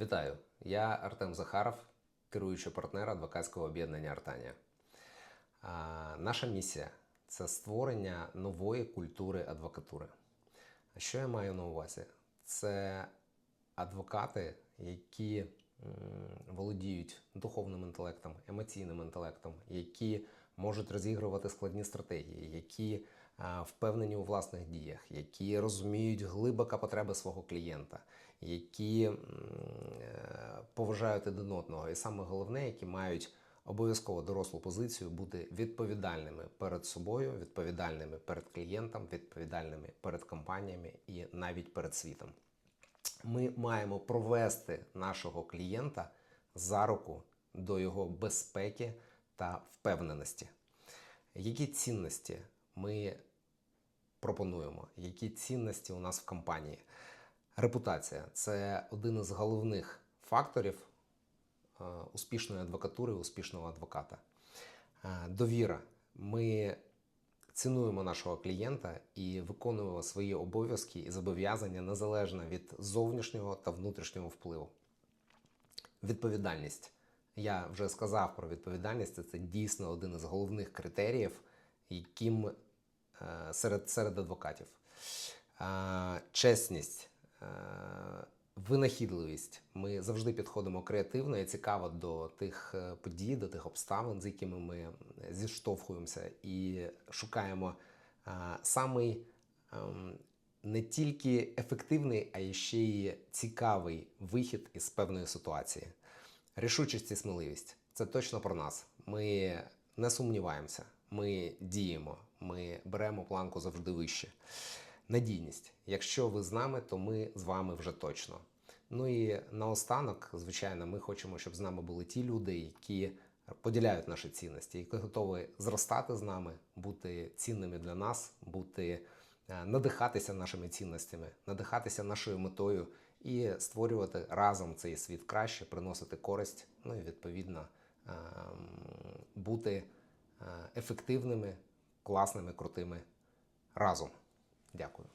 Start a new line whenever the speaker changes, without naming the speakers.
Вітаю! Я Артем Захаров, керуючий партнер адвокатського об'єднання Артанія. Наша місія це створення нової культури адвокатури. Що я маю на увазі? Це адвокати, які володіють духовним інтелектом, емоційним інтелектом, які можуть розігрувати складні стратегії, які впевнені у власних діях, які розуміють глибоко потреби свого клієнта, які е, поважають один одного, і саме головне, які мають обов'язково дорослу позицію бути відповідальними перед собою, відповідальними перед клієнтом, відповідальними перед компаніями і навіть перед світом. Ми маємо провести нашого клієнта за руку до його безпеки та впевненості. Які цінності ми пропонуємо? Які цінності у нас в компанії? Репутація це один із головних факторів е, успішної адвокатури, успішного адвоката. Е, Довіра. Ми цінуємо нашого клієнта і виконуємо свої обов'язки і зобов'язання незалежно від зовнішнього та внутрішнього впливу. Відповідальність. Я вже сказав про відповідальність. Це дійсно один із головних критеріїв, яким серед, серед адвокатів. Е, Чесність, е, винахідливість. Ми завжди підходимо креативно і цікаво до тих е, подій, до тих обставин, з якими ми зіштовхуємося, і шукаємо е, самий ем, не тільки ефективний, а й ще й цікавий вихід із певної ситуації. Рішучість і сміливість це точно про нас. Ми не сумніваємося, ми діємо, ми беремо планку завжди вище. Надійність. Якщо ви з нами, то ми з вами вже точно. Ну і наостанок, звичайно, ми хочемо, щоб з нами були ті люди, які поділяють наші цінності, які готові зростати з нами, бути цінними для нас, бути е, надихатися нашими цінностями, надихатися нашою метою і створювати разом цей світ краще, приносити користь, ну і відповідно ем, бути е, ефективними, класними, крутими разом. Дякую.